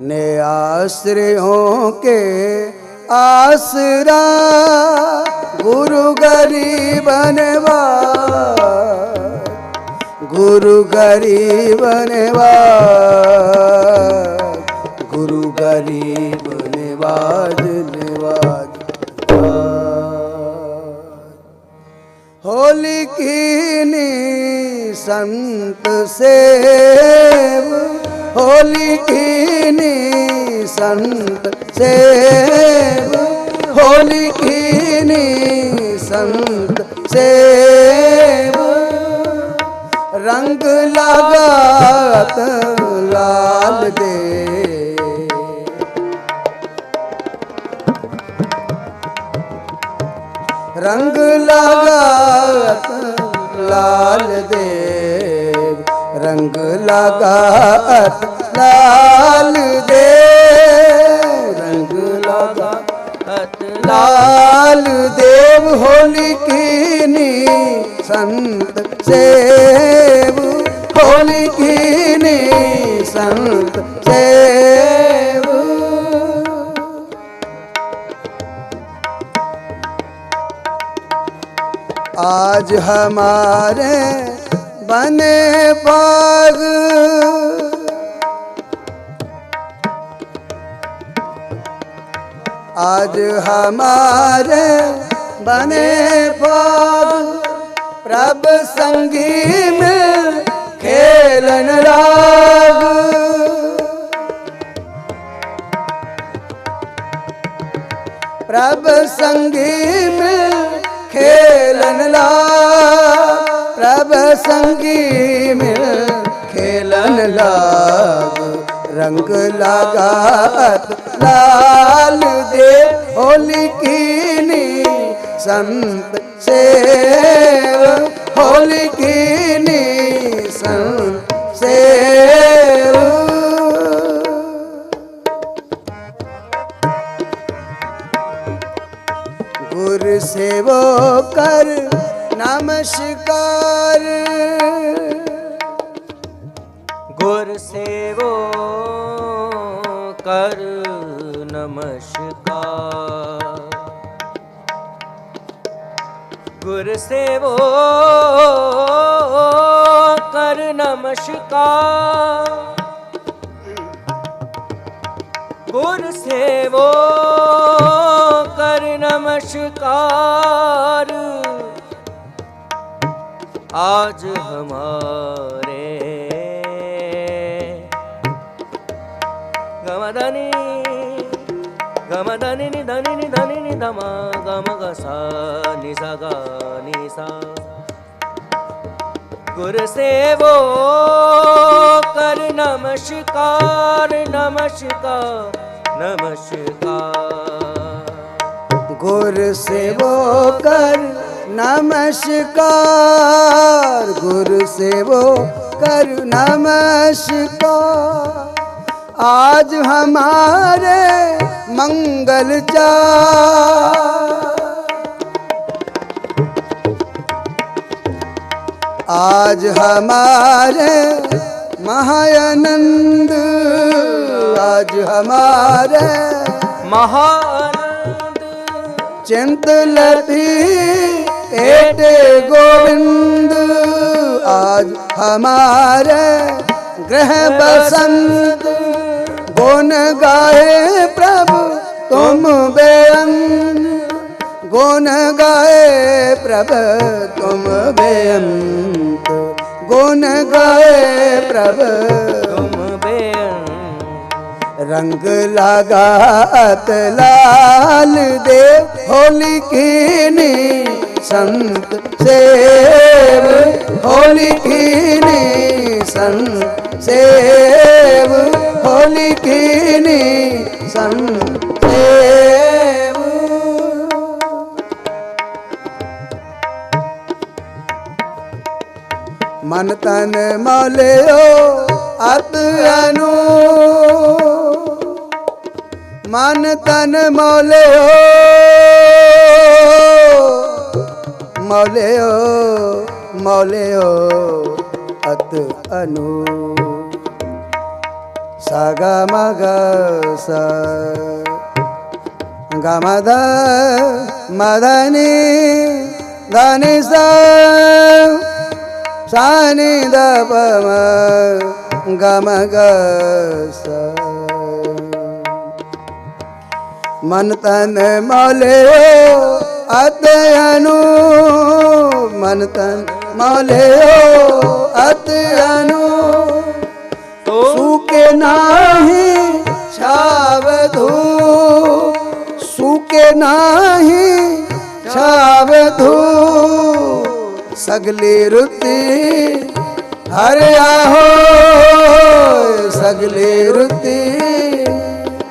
ਨਿਆਸਰਿਓ ਕੇ ਆਸਰਾ ਗੁਰੂ ਗਰੀਬਨਵਾ ਗੁਰੂ ਗਰੀਬਨਵਾ ਗੁਰੂ ਗਰੀਬਨਵਾਜ ਨਿਵਾਜ ਹੋਲੀ ਕੀਨੀ ਸੰਤ ਸੇਵ ਹੋਲੀ ਕੀਨੀ ਸੰਤ ਸੇਵ। ਹੋਲੀ ਕੀਨੀ ਸੰਤ ਸੇਵ। ਰੰਗ ਲਾਗਤ ਲਾਲ ਦੇ। ਰੰਗ ਲਾਗਤ ਲਾਲ ਦੇ। रंग लगात लाल देव रंग लगात लाल देव होली कीनी संत सेव होली कीनी संत सेव आज हमारे बने बाग आज हमारे बने बाग प्रभ संगी में खेलन राग प्रभ संगी में खेलन ला प्रभ संगी में खेलन लाग ਰੰਗ ਲਗਾਤ, ਲਾਲ ਦੇ ਹੋਲੀ ਕੀਨੀ, ਸੰਤ ਸੇਵ। ਹੋਲੀ ਕੀਨੀ, ਸੰਤ ਸੇਵ। ਗੁਰ ਸੇਵੋ ਕਰ, ਨਮਸਕਾਰ। ਗੁਰ ਸੇਵੋ ਕਰ ਨਮਸਕਾਰ ਗੁਰ ਸੇਵੋ ਕਰ ਨਮਸਕਾਰ ਗੁਰ ਸੇਵੋ ਕਰ ਨਮਸਕਾਰ आज हमारे गमदनी गमदनी नि धनी नि धनी नि धम गम ग सा नि सा ग नि सा गुर सेवो कर नमस्कार नमस्कार नमस्कार गुर सेवो कर नमस्कार गुर सेवो कर नमस्कार आज हमारे मंगल चार आज हमारे महानंद आज हमारे महानंद चिंत लती एटे गोविंद आज हमारे ग्रह बसंत गुण गाए प्रभु तुम बेअंत गुण गाए प्रभु तुम बेअंत गुण गाए प्रभु तुम बेअंत रंग लगात लाल देव होली कीनी संत सेव होली कीनी संत सेव ਕੀਨੀ ਸੰਤੇਵ ਮਨ ਤਨ ਮਾਲਿਓ ਅਤ ਅਨੂ। ਮਨ ਤਨ ਮੌਲਿਓ ਮੌਲਿਓ ਮੌਲਿਓ सा गा मा गा सा. गा मा दा मा दा नी दा नी सा. सा नी दा प मा मन तन मौले अतयानु मन तन सूके नाही छाव धो सूके नाही छाव धो सगले रुते हरे आहो सगले रुते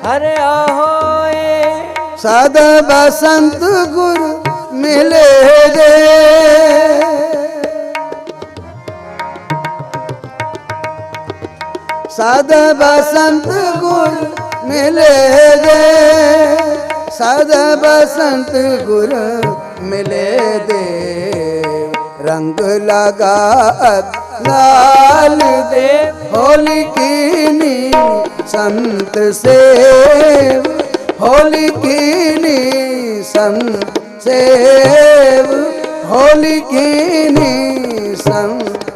हरे आहो सद बसंत गुरु मिले जे ਸਦ ਬਸੰਤ ਗੁਰ ਮਿਲੇ ਦੇ ਸਦ ਬਸੰਤ ਗੁਰ ਮਿਲੇ ਦੇ ਰੰਗ ਲਗਾ ਲਾਲ ਦੇ ਹੋਲੀ ਕੀਨੀ ਸੰਤ ਸੇਵ। ਹੋਲੀ ਕੀਨੀ ਸੰਤ ਸੇਵ। ਹੋਲੀ ਕੀਨੀ ਸੰਤ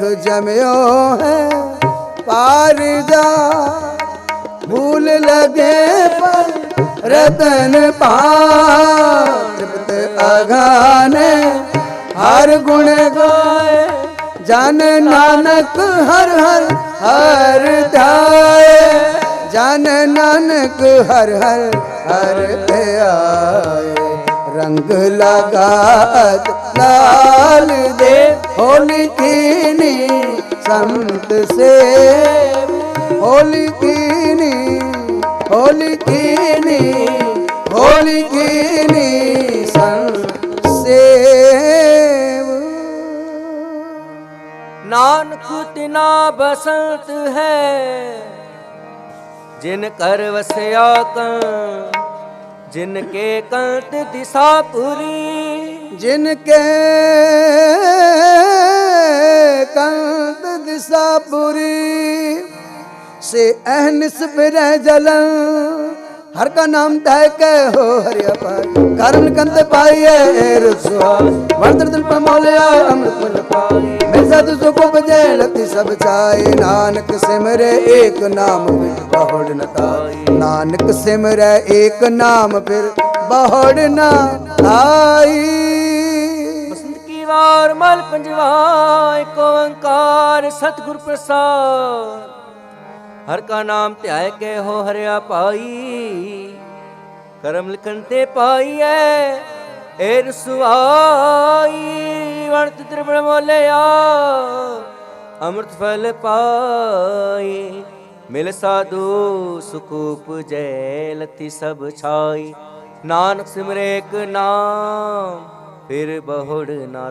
ਬਿਰਖ ਜਮਿਓ ਹੈ, ਪਾਰ ਜਾ। ਭੂਲ ਲਗੇ ਪਰ ਰਤਨ ਪਾਰ ਤ੍ਰਿਪਤ ਅਗਾਨੇ ਹਰ ਗੁਣ ਗਾਏ, ਜਨ ਨਾਨਕ ਹਰ ਹਰ ਹਰ ਧਿਆਏ। ਜਨ ਨਾਨਕ ਹਰ ਹਰ ਹਰ ਧਿਆਏ। ਰੰਗ ਲਗਾਤ ਲਾਲ ਦੇ ਹੋਲੀ ਕੀਨੀ ਸੰਤ ਸੇ ਹੋਲੀ ਕੀਨੀ ਹੋਲੀ ਕੀਨੀ ਹੋਲੀ ਕੀਨੀ ਸੰਤ ਸੇ ਨਾਨਕ ਤਿਨਾ ਬਸੰਤ ਹੈ, ਜਿਨ ਕਰ ਵਸਿਆ ਕਾਂ ਜਿਨ ਕੇ ਕੰਤ ਦਿਸ਼ਾ ਪੂਰੀ। ਜਿਨ ਕੇ ਕੰਤ ਦਿਸ਼ਾ ਪੂਰੀ। ਸੇ ਅਹਨਿਸ ਬਿਰਹ ਜਲਨ ਹਰ ਕਾ ਨਾਮ ਧੈ ਕੇ ਹੋ ਹਰਿ ਅਪਾਰ ਕਰਨ ਕੰਤ ਪਾਈਏ ਰਸਵਾ ਵਰਦਰ ਦਿਲ ਪਮੋਲਿਆ ਅੰਮ੍ਰਿਤ ਪੁੰਨ ਪਾਈ। ਮੈਂ ਸਦ ਸੁਖ ਬਜੇ ਲਤੀ ਸਭ ਚਾਏ ਨਾਨਕ ਸਿਮਰੇ ਏਕ ਨਾਮ ਵਿੱਚ ਪਹੁੜ ਨਤਾਈ। ਨਾਨਕ ਸਿਮਰੈ ਏਕ ਨਾਮ ਫਿਰ ਬਹੜ ਨਾ ਆਈ। ਬਸੰਤ ਕੀ ਵਾਰ ਮਲ ਪੰਜਵਾ ਏਕ ਓੰਕਾਰ ਸਤਿਗੁਰ ਪ੍ਰਸਾਦ। ਹਰ ਕਾ ਨਾਮ ਧਿਆਇ ਕੇ ਹੋ ਹਰਿਆ ਪਾਈ ਕਰਮ ਲਿਖਣ ਤੇ ਪਾਈ ਐ ਏ ਰਸਵਾਈ। ਵਣਤ ਤ੍ਰਿਵਣ ਮੋਲਿਆ, ਅੰਮ੍ਰਿਤ ਫਲ ਪਾਈ। ਮਿਲ ਸਾਧੂ ਸੁਕੂਪ ਜੈ ਲਤੀ ਸਭ ਛਾਈ। ਨਾਨਕ ਸਿਮਰੇ ਇੱਕ ਨਾਮ ਫਿਰ ਬਹੁੜ ਨਾ